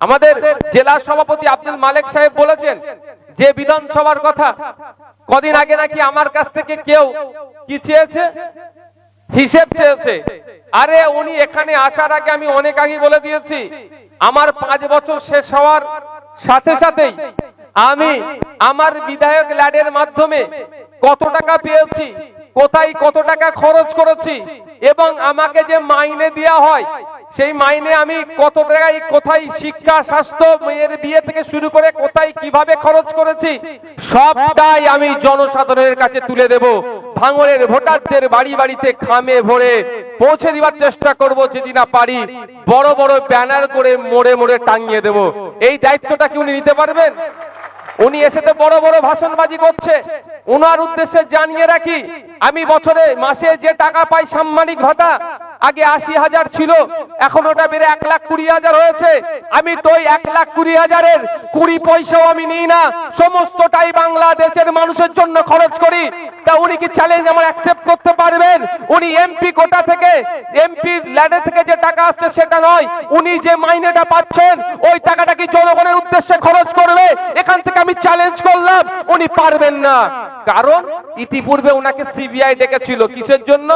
আমাদের জেলা সভাপতি আব্দুল মালেক সাহেব বলেছেন যে বিধানসভার কথা, কদিন আগে নাকি আমার কাছ থেকে কেউ কি চেয়েছে? হিসেব চেয়েছে। আরে উনি এখানে আসার আগে আমি অনেক আগে বলে দিয়েছি, আমার পাঁচ বছর শেষ হওয়ার সাথে সাথেই আমি আমার বিধায়ক ল্যাডের মাধ্যমে কত টাকা পেয়েছি, কোথায় কত টাকা খরচ করেছি এবং আমাকে যে মাইনে দেওয়া হয় সেই মাইনে আমি কত টাকায় কোথায় শিক্ষা, স্বাস্থ্য, মেয়ের বিয়ে থেকে শুরু করে কোথায় কীভাবে খরচ করেছি, সবটাই আমি জনসাধারণের কাছে তুলে দেব। ভাঙরের ভোটারদের বাড়ি বাড়িতে খামে ভরে পৌঁছে দেওয়ার চেষ্টা করব যদি না পারি। বড় বড় ব্যানার করে মোড়ে মোড়ে টাঙিয়ে দেব। এই দায়িত্বটা কি উনি নিতে পারবেন? উনি এসে তো বড় বড় ভাষণবাজি করছে। ওনার উদ্দেশ্যে জানিয়ে রাখি, আমি বছরে মাসে যে টাকা পাই সাম্মানিক ভাতা আগে আশি হাজার ছিল, এখন ওটা বেড়ে এক লাখ কুড়ি হাজার হয়েছে। আমি তো এক লাখ কুড়ি হাজারের কুড়ি পয়সাও আমি নিই না। সমস্তটাই বাংলাদেশের মানুষের জন্য খরচ করি। তা উনি কি চ্যালেঞ্জ আমার অ্যাকসেপ্ট করতে পারবেন? উনি এমপি কোটা থেকে এমপি ল্যাডে থেকে যে টাকা আসছে সেটা নয়। উনি যে মাইনেটা পাচ্ছেন, ওই টাকাটা কি জনগণের উদ্দেশ্যে খরচ করবে? এখান থেকে আমি চ্যালেঞ্জ করলাম, উনি পারবেন না। কারণ ইতিপূর্বে ওনাকে সিবিআই ডেকেছিল। কিসের জন্য?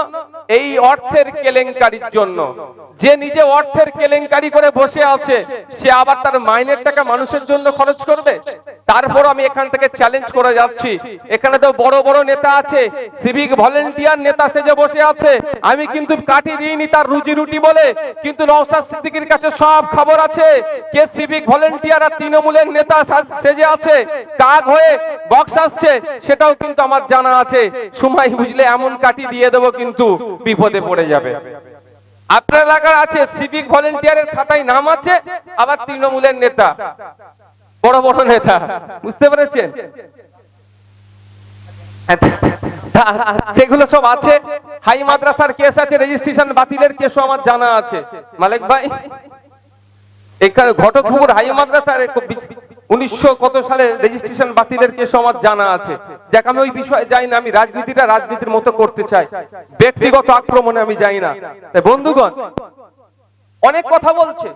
এই অর্থের কেলেঙ্কারির জন্য। যে নিজে অর্থের কেলেঙ্কারি করে বসে আছে, সে আবার তার মাইনের টাকা মানুষের জন্য খরচ করবে? তারপর আমি এখান থেকে চ্যালেঞ্জ করে যাচ্ছি। এখানে তো বড় বড় নেতা আছে সিভিক ভলেন্টিয়ার নেতা সেজে বসে আছে। আমি কিন্তু কাটি দিইনি তার রুজি রুটি বলে, কিন্তু নওশাদ সিদ্দিকীর কাছে সব খবর আছে। কে সিভিক ভলেন্টিয়ার আর তৃণমূলের নেতা সা- সেজে আছে, কাক হয়ে বক্স আসছে, সেটাও কিন্তু আমার জানা আছে। সময় বুঝলে এমন কাটি দিয়ে দেবো কিন্তু। বিপদে পড়ে যাবে। আপনার এলাকার আছে সিভিক ভলেন্টিয়ারের খাতায় নাম আছে, আবার তৃণমূলের নেতা। বড় বড় নেতা। বুঝতে পেরেছেন? সেগুলো সব আছে। হাই মাদ্রাসার কেস আছে রেজিস্ট্রেশন বাতিলের কেসও আমার জানা আছে। মালিক ভাই, এখানে ঘটকপুকুর হাই মাদ্রাসার উনিশশো কত সালে রেজিস্ট্রেশন বাতিলের কেসও আমার জানা আছে। যাক, আমি ওই বিষয়ে যাই না, আমি রাজনীতিটা রাজনীতির মতো করতে চাই। ব্যক্তিগত আক্রমণে আমি যাই না। বন্ধুগণ, অনেক কথা বলছে।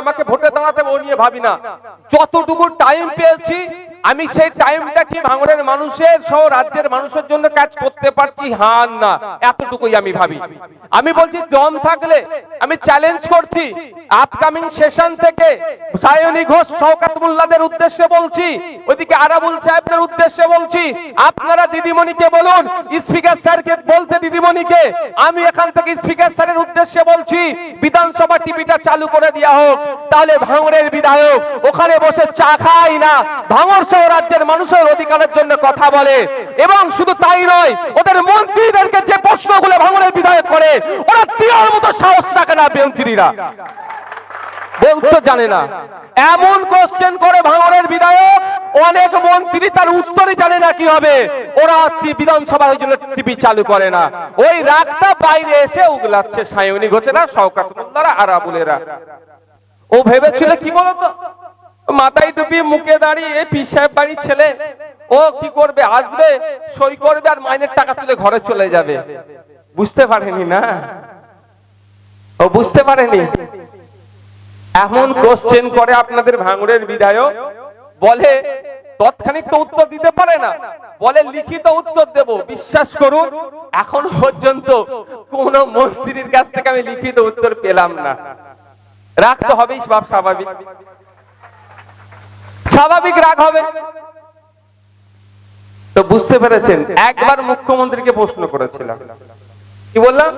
আমাকে ভোটে দাঁড়াতে ও নিয়ে ভাবি না। যতটুকু টাইম পেয়েছি আমি সেই টাইমটা কি ভাঙড়ের মানুষের সহ রাজ্যের মানুষের জন্য কাজ করতে পারছি? হান না। এতটুকুই আমি ভাবি। আমি বলছি, দম থাকলে আমি চ্যালেঞ্জ করছি। আপকামিং সেশন থেকে সায়নী ঘোষ, শওকাত মোল্লাদের উদ্দেশ্যে বলছি, ওইদিকে আরাবুল সাহেবদের উদ্দেশ্যে বলছি, আপনারা দিদিমণিকে বলুন স্পিকার স্যারকে বলতে দিদিমণিকে, আমি এখান থেকে স্পিকার স্যারের উদ্দেশ্যে বলছি, বিধানসভা টিভিটা চালু করে দেওয়া হোক, তাহলে ভাঙড়ের বিধায়ক ওখানে বসে চা খায় না, ভাঙড় সহ রাজ্যের মানুষের অধিকারের জন্য কথা বলে। এবং শুধু তাই নয়, ওদের মন্ত্রীদেরকে যে প্রশ্নগুলো ভাঙড়ের বিধায়ক করে, ওরা দেওয়ার মতো সাহস রাখে না মন্ত্রীরা। বলতে জানে না। এমন কোশ্চেন করে ভাঙড়ের বিধায়ক, অনেক মন্ত্রী তার উত্তরই জানে না কি হবে। ওরা বিধানসভার জন্য টিভি চালু করে না। ওই রাগটা বাইরে এসে উগলাচ্ছে সায়নী ঘোষেরা, শওকাত মোল্লারা আরাবুলেরা। ও ভেবেছিল কি বলতো? মাথায় টুপি, মুখে দাঁড়িয়ে পি সাহেব বাড়ির ছেলে। ও কি করবে? আসবে, সই করবে আর মাইনের টাকা তুলে ঘরে চলে যাবে। বুঝতে পারেনি না? ও বুঝতে পারেনি? এমন কোশ্চেন করে আপনাদের ভাঙড়ের বিধায়ক। বলে, তৎক্ষণিক তো উত্তর দিতে পারে না। বলে, লিখিত উত্তর দেব, বিশ্বাস করুন, এখন পর্যন্ত কোন মন্ত্রীর কাছ থেকে আমি লিখিত উত্তর পেলাম না। রাখতে সব স্বাভাবিক। স্বাভাবিক রাগ হবে। তো বুঝতে পেরেছেন, একবার মুখ্যমন্ত্রীকে প্রশ্ন করেছিলাম। কি বললাম?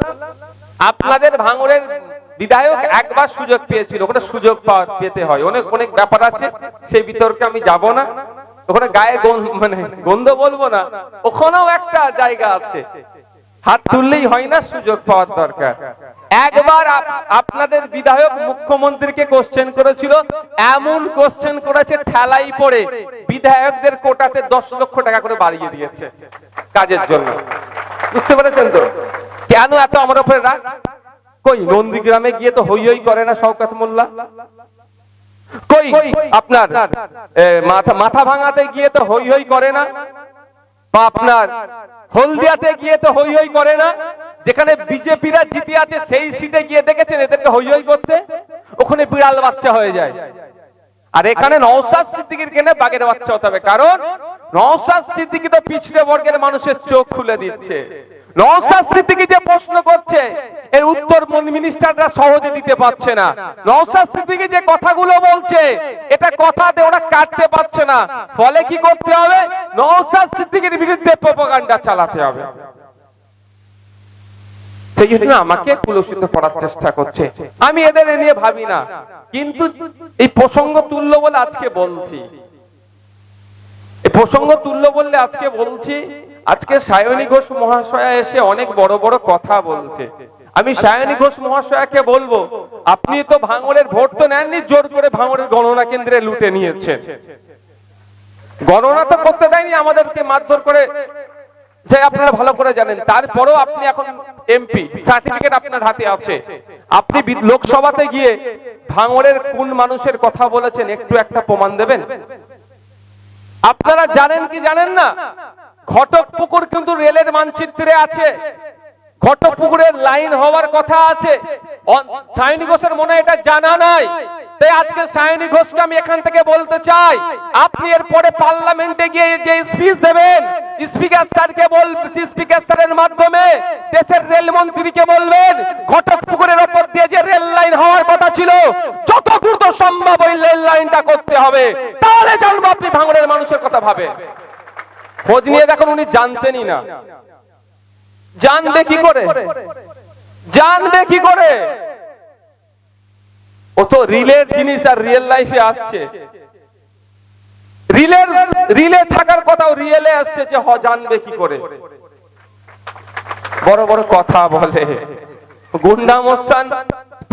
আপনাদের ভাঙড়ের বিধায়ক একবার সুযোগ পেয়েছিল, ওখানে সুযোগ পেতে হয়। অনেক অনেক ব্যাপার আছে, সেই বিতর্কে আমি যাব না। ওখানে গায়ে মানে গন্ধ বলব না। ওখানেও একটা জায়গা আছে। হাত তুললেই হয় না, সুযোগ পাওয়ার দরকার। একবার আপনাদের বিধায়ক মুখ্যমন্ত্রীকে কোশ্চেন করেছিল, এমন কোশ্চেন করেছে, ঠেলাই পড়ে বিধায়কদের কোটাতে দশ লক্ষ টাকা করে বাড়িয়ে দিয়েছে কাজের জন্য। বুঝতে পেরেছেন তো? কেন এত আমার উপরে রাগ? কই, নন্দীগ্রামে গিয়ে তো হই হই করে না শওকাত মোল্লা? কই, আপনার মাথা মাথা ভাঙাতে গিয়ে তো হই হই করে না? আপনার হলদিয়াতে গিয়ে তো হই হই করে না? যেখানে বিজেপিরা জিতে আছে, সেই সিটে গিয়ে দেখেছেন এদেরকে হই হই করতে? ওখানে বিড়াল বাচ্চা হয়ে যায়। আর এখানে নওশাদ সিদ্দিকির কেনে বাগের বাচ্চা হতে হবে। কারণ নওশাদ সিদ্দিকি তো পিছড়ে বর্গের মানুষের চোখ খুলে দিচ্ছে। ফলে কি করতে হবে? বিরুদ্ধে প্রপাগান্ডা চালাতে হবে। সেই জন্য আমাকে কুলসিত করার চেষ্টা করছে। আমি এদের নিয়ে ভাবি না। কিন্তু এই প্রসঙ্গ তুল্য বলে আজকে বলছি। এই প্রসঙ্গ তুল্য বললে আজকে বলছি আজকে সায়নী ঘোষ মহাশয়া এসে অনেক বড় বড় কথা বলছে। আমি সায়নী ঘোষ মহাশয়াকে বলব, আপনি তো ভাঙড়ের ভোট তো নেননি, জোর করে ভাঙড়ের গণনা কেন্দ্রে লুটে নিয়েছেন। গণনা তো করতে দেয়নি আমাদেরকে মারধর করে। যে আপনারা ভালো করে জানেন, তারপরেও আপনি এখন এমপি সার্টিফিকেট আপনার হাতে আছে। আপনি লোকসভাতে গিয়ে ভাঙড়ের কোন মানুষের কথা বলেছেন, একটু একটা প্রমাণ দেবেন? আপনারা জানেন কি জানেন না? ঘটক পুকুর কিন্তু রেলের মানচিত্রে আছে। ঘটপুকুরের লাইন হওয়ার কথা আছে। সায়নী ঘোষের মনে এটা জানা নাই। তাই আজকে সায়নী ঘোষকে আমি এখান থেকে বলতে চাই, আপনি এর পরে পার্লামেন্টে গিয়ে যে স্পিচ দেবেন স্পিকার স্যারকে বল স্পিকার স্যারের মাধ্যমে দেশের রেল মন্ত্রীকে বলবেন ঘটকপুকুরের ওপর দিয়ে যে রেল লাইন হওয়ার কথা ছিল, যত দ্রুত সম্ভব ওই রেল লাইনটা করতে হবে। তাহলে জানব আপনি ভাঙড়ের মানুষের কথা ভাবে খোঁজ নিয়ে দেখুন উনি জানতেনই না। জানবে কি করে? জানবে কি করে? ও তো রিলের জিনিস আর রিয়েল লাইফে আসছে। রিলের, রিলে থাকার কথাও রিয়েলে আসছে যে হ, জানবে কি করে। বড় বড় কথা বলে। গুন্ডা মোস্তান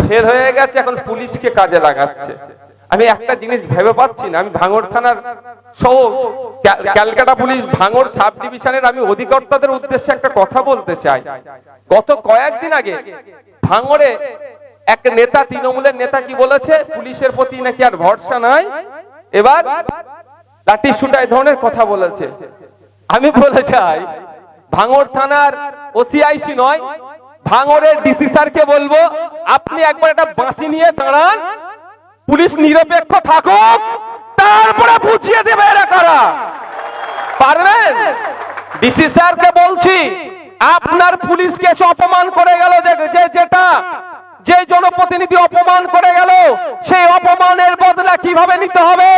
ফের হয়ে গেছে, এখন পুলিশকে কাজে লাগাচ্ছে। আমি একটা জিনিস ভেবে পাচ্ছি না, আমি ভাঙড় থানার সহ ক্যালকাটা পুলিশ ভাঙড় সাব ডিভিশনের আমি অধিকর্তাদের উদ্দেশ্যে একটা কথা বলতে চাই। গত কয়েকদিন আগে ভাঙড়ে এক নেতা, তৃণমূলের নেতা কি বলেছে? পুলিশের প্রতি নাকি আর ভরসা নাই? এবার লাঠি শুটা এই ধরনের কথা বলেছে। আমি বলে চাই, ভাঙড় থানার ওসিআইসি নয়, ভাঙড়ের ডিসি স্যারকে বলব, আপনি একবার একটা বাঁশি নিয়ে দাঁড়ান পুলিশ নিরপেক্ষ থাকুক, তারপরে বুঝিয়ে দেবে এরা কারা। পারবেন? ডিসি স্যারকে বলছি, আপনার পুলিশকে অপমান করে গেল যে যেটা, যে জনপ্রতিনিধি অপমান করে গেল, সেই অপমানের বদলা কীভাবে নিতে হবে?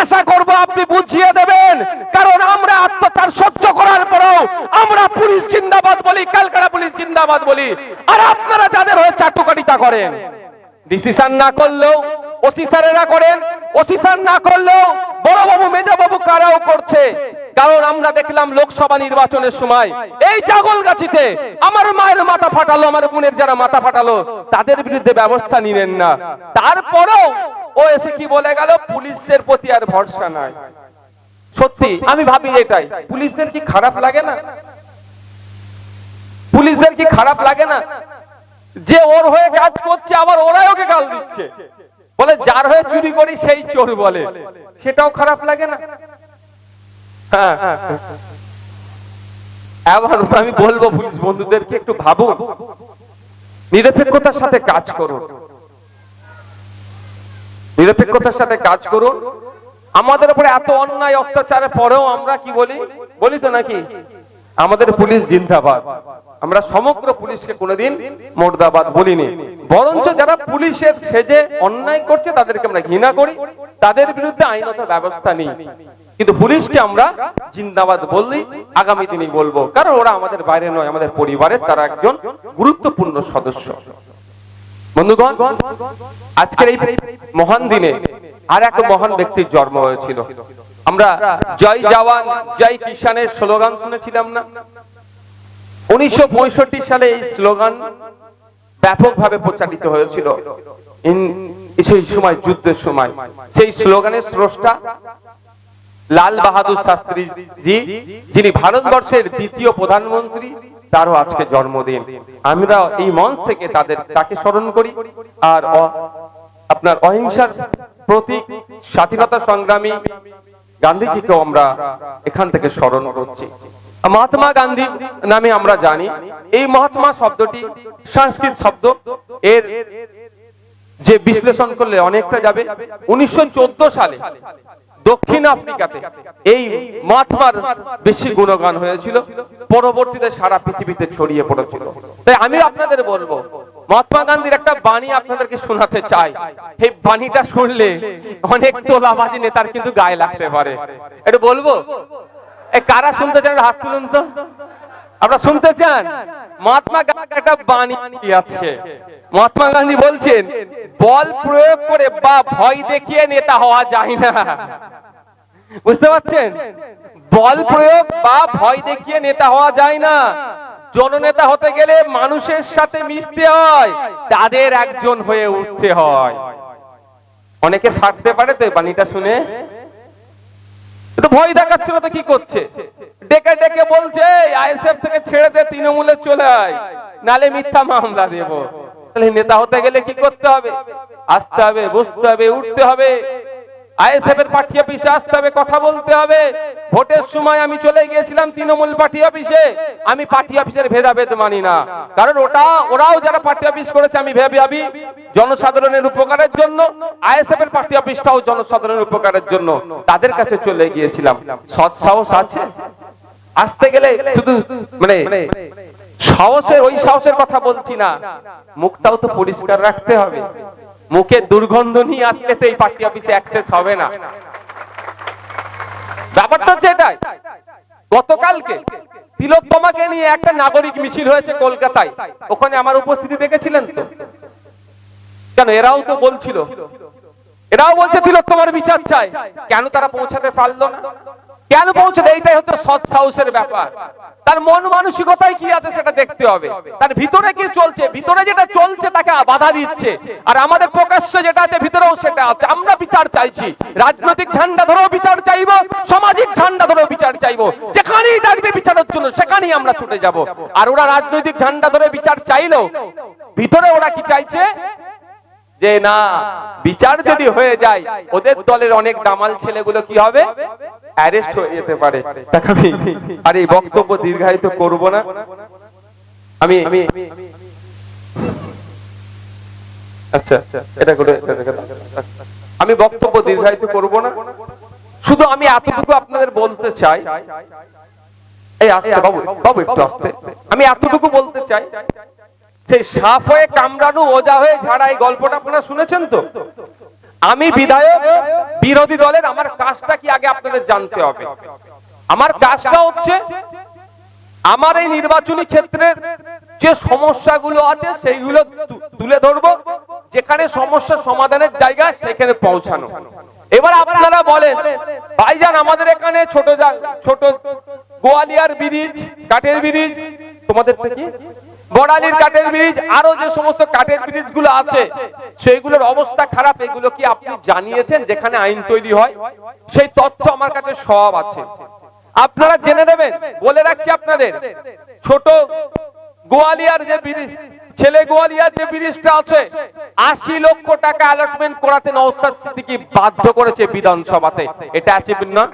আশা করব আপনি বুঝিয়ে দেবেন, কারণ আমরা অত্যাচার সহ্য করার পরেও আমরা পুলিশ জিন্দাবাদ বলি ক্যালকাটা পুলিশ জিন্দাবাদ বলি, আর আপনারা যাদের হয়ে চাটুকারিতা করেন। ডিসিশন না করলেও ওসি স্যারেরা করেন ওসি স্যার না করলেও বড় বাবু মেজা বাবু কারাও করছে। কারণ আমরা দেখলাম লোকসভা নির্বাচনের সময় এই জাগলগাছিতে আমার মায়ের মাথা ফাটালো, আমার বোনের যারা মাথা ফাটালো, তাদের বিরুদ্ধে ব্যবস্থা নিলেন না। তারপরেও ও এসে কি বলে গেল, পুলিশের প্রতি আর ভরসা নাই। সত্যি, আমি ভাবি এটাই পুলিশদের কি খারাপ লাগে না? পুলিশদের কি খারাপ লাগে না? যে ওর হয়ে কাজ করছে, আবার ওরাই ওকে গাল দিচ্ছে। বলে, যার হয়ে চুরি করি, সেই চোর বলে। সেটাও খারাপ লাগে না? হ্যাঁ। আমি বলব, পুলিশ বন্ধুদেরকে একটু ভাবুন নিরপেক্ষতার সাথে কাজ করুন। নিরপেক্ষতার সাথে কাজ করুন। আমাদের উপরে এত অন্যায় অত্যাচারের পরেও আমরা কি বলি? বলি তো নাকি? আমাদের পুলিশ জিন্দাবাদ। আমরা সমগ্র পুলিশকে কোনোদিন মোর্দাবাদ বলিনি বরঞ্চ যারা পুলিশের সেজে অন্যায় করছে, তাদেরকে আমরা ঘৃণা করি, তাদের বিরুদ্ধে আইনত ব্যবস্থা নিই। কিন্তু পুলিশকে আমরা জিন্দাবাদ বললি, আগামী দিনই বলব। কারণ ওরা আমাদের বাইরে নয়, আমাদের পরিবারের তারা একজন গুরুত্বপূর্ণ সদস্য। বন্ধুগণ, আজকের এই মহান দিনে আর এক মহান ব্যক্তির জন্ম হয়েছিল। আমরা জয় জওয়ান, জয় কিষানের স্লোগান শুনেছিলাম না? উনিশশো সালে এই স্লোগান ব্যাপকভাবে প্রচারিত হয়েছিল। সেই সময়, যুদ্ধের সময়। সেই স্লোগানের স্রষ্টা লাল বাহাদুর শাস্ত্রী জি যিনি ভারতবর্ষের দ্বিতীয় প্রধানমন্ত্রী, তারও আজকে জন্মদিন। আমরা এই মঞ্চ থেকে তাদের, তাকে স্মরণ করি। আর আপনার অহিংসার প্রতীক, স্বাধীনতা সংগ্রামী গান্ধীজিকেও আমরা এখান থেকে স্মরণ করছি। মহাত্মা গান্ধী নামে আমরা জানি। এই মহাত্মা শব্দটি সংস্কৃত শব্দ। এর যে বিশ্লেষণ করলে অনেকটা যাবে। উনিশশো চোদ্দ সালে দক্ষিণ আফ্রিকাতে এই মহাত্মার বেশি গুণগান হয়েছিল। পরবর্তীতে সারা পৃথিবীতে ছড়িয়ে পড়েছিল। তাই আমি আপনাদের বলব, মহাত্মা গান্ধীর একটা বাণী আপনাদেরকে শোনাতে চাই। এই বাণীটা শুনলে অনেক তোলাবাজি নেতার কিন্তু গায়ে লাগতে পারে। এটা বলব কারা শুনতে চান? হাত তুলুন তো। আপনারা শুনতে চান? মহাত্মা গান্ধীর একটা বাণী আছে। মহাত্মা গান্ধী বলছেন, বল প্রয়োগ করে বা ভয় দেখিয়ে নেতা হওয়া যায় না। বুঝতে পারছেন? বল প্রয়োগ বা ভয় দেখিয়ে নেতা হওয়া যায় না। জননেতা হতে গেলে মানুষের সাথে মিশতে হয়, তাদের একজন হয়ে উঠতে হয়। অনেকে ফাটতে পারে তো বাণীটা শুনে। তো ভয় দেখাচ্ছিল তো কি করছে? ডেকে ডেকে বলছে আইএসএফ থেকে ছেড়ে দে, তৃণমূলে চলে আয়, নালে মিথ্যা মামলা দেব। তাহলে নেতা হতে গেলে কি করতে হবে? আসতে হবে, বসতে হবে, উঠতে হবে। আইএসএফ এর পার্টি অফিসে আসতে হবে, কথা বলতে হবে। ভোটের সময় আমি চলে গিয়েছিলাম তৃণমূল পার্টি অফিসে। আমি পার্টি অফিসের ভেদাভেদ মানি না। কারণ ওটা, ওরাও যারা পার্টি অফিস করেছে, আমি ভেবে ভাবি জনসাধারণের উপকারের জন্য আইএসএফ এর পার্টি অফিসটাও জনসাধারণের উপকারের জন্য তাদের কাছে চলে গিয়েছিলাম। সৎ সাহস আছে? আসতে গেলে শুধু মানে সাহসের, ওই সাহসের কথা বলছি না। মুখটাও তো পরিষ্কার রাখতে হবে। মুখে দুর্গন্ধ নিয়ে আসলে তো এই পার্টি অফিসে অ্যাক্সেস হবে না। ব্যাপারটা হচ্ছে এটাই। গতকালকে তিলোত্তমাকে নিয়ে একটা নাগরিক মিছিল হয়েছে কলকাতায়। ওখানে আমার উপস্থিতি দেখেছিলেন তো? কেন এরাও তো বলছিল। এরাও বলছে তিলোত্তমার বিচার চাই। কেন তারা পৌঁছাতে পারল না? কেন পৌঁছাতে এইটাই হচ্ছে সৎ সাহসের ব্যাপার। তার মন মানসিকতায় কি আছে সেটা দেখতে হবে। তার ভিতরে কি চলছে? ভিতরে যেটা চলছে তাকে বাধা দিচ্ছে। আর আমাদের প্রকাশ্য যেটা আছে, ভিতরেও সেটা আছে। আমরা বিচার চাইছি। রাজনৈতিক ঝান্ডা ধরেও বিচার চাইব, সামাজিক ঝান্ডা ধরেও বিচার চাইব। যেখানেই ডাকবে বিচারের জন্য, সেখানেই আমরা ছুটে যাব। আর ওরা রাজনৈতিক ঝান্ডা ধরে বিচার চাইলো ভিতরে ওরা কি চাইছে? যে না, বিচার যদি হয়ে যায়, ওদের দলের অনেক দামাল ছেলেগুলো কি হবে? অ্যারেস্ট হয়ে যেতে পারে। আর এই বক্তব্য দীর্ঘায়িত করব না। আমি আচ্ছা আমি বক্তব্য দীর্ঘায়িত করব না। শুধু আমি এতটুকু আপনাদের বলতে চাই। এই আসতে, বাবু বাবু একটু আসতে। আমি এতটুকু বলতে চাই সেই সাপ হয়ে কামড়ানো ওজা হয়ে ঝাড়া এই গল্পটা আপনারা শুনেছেন তো? আমি বিধায়ক, বিরোধী দলের, আমার কাজটা কি আগে আপনাদের জানতে হবে? আমার কাজটা হচ্ছে, আমার এই নির্বাচনী ক্ষেত্রের যে সমস্যাগুলো আছে, সেইগুলো তুলে ধরবো, যেখানে সমস্যা সমাধানের জায়গা, সেখানে পৌঁছানো। এবার আপনারা বলেন, ভাইজান, আমাদের এখানে ছোট ছোট গোয়ালিয়ার ব্রিজ, কাঠের ব্রিজ, তোমাদের কি বড়ালির কাঠের ব্রিজ আরও যে সমস্ত কাঠের ব্রিজগুলো আছে, সেইগুলোর অবস্থা খারাপ, এগুলো কি আপনি জানিয়েছেন যেখানে আইন তৈরি হয়? সেই তথ্য আমার কাছে সব আছে। আপনারা জেনে নেবেন, বলে রাখছি আপনাদের, ছোট গোয়ালিয়ার যে ব্রিজ ছেলে গোয়ালিয়ার যে ব্রিজটা আছে, আশি লক্ষ টাকা অ্যালটমেন্ট করাতে নওসাদ সিদ্দিকী বাধ্য করেছে বিধানসভাতে। এটা আছে না?